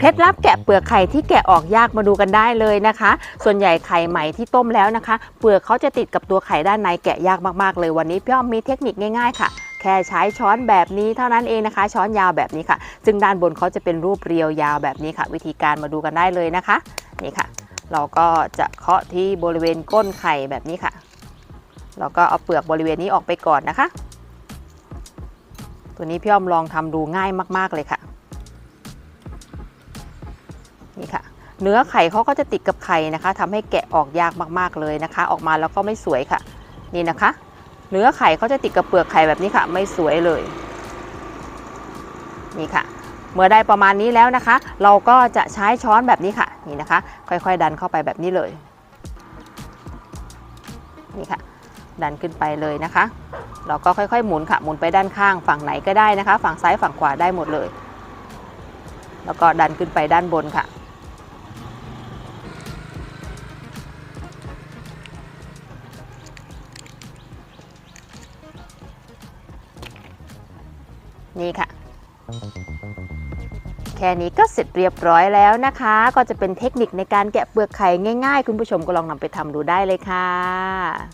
เคล็ดลับแกะเปลือกไข่ที่แกะออกยากมาดูกันได้เลยนะคะ ส่วนใหญ่ไข่ใหม่ที่ต้มแล้วนะคะ เปลือกเขาจะติดกับตัวไข่ด้านในแกะยากมากๆ เลยวันนี้พี่อ้อมมีเทคนิคง่ายๆ ค่ะ แค่ใช้ช้อนแบบนี้เท่านั้นเองนะคะ ช้อนยาวแบบนี้ค่ะ ซึ่งด้านบนเขาจะเป็นรูปเรียวยาวแบบนี้ค่ะ วิธีการมาดูกันได้เลยนะคะนี่ค่ะ เราก็จะเคาะที่บริเวณก้นไข่แบบนี้ค่ะเราก็เอาเปลือกบริเวณนี้ออกไปก่อนนะคะ ตัวนี้พี่อ้อมลองทำดูง่ายมากๆเลยค่ะ นี่ค่ะ เนื้อไข่เขาก็จะติดกับไข่นะคะทำให้แกะออกยากมากๆเลยนะคะ ออกมาแล้วก็ไม่สวยค่ะ นี่นะคะ เนื้อไข่เขาจะติดกับเปลือกไข่แบบนี้ค่ะ ไม่สวยเลย นี่ค่ะ เมื่อได้ประมาณนี้แล้วนะคะ เราก็จะใช้ช้อนแบบนี้ค่ะ นี่นะคะ ค่อยๆ ดันเข้าไปแบบนี้เลย นี่ค่ะ ดันขึ้นไปเลยนะคะ เราก็ค่อยๆ หมุนค่ะ หมุนไปด้านข้างฝั่งไหนก็ได้นะคะ ฝั่งซ้ายฝั่งขวาได้หมดเลยแล้วก็ดันขึ้นไปด้านบนค่ะ นี่ค่ะ แค่นี้ก็เสร็จเรียบร้อยแล้วนะคะ ก็จะเป็นเทคนิคในการแกะเปลือกไข่ง่ายๆ คุณผู้ชมก็ลองนำไปทำดูได้เลยค่ะ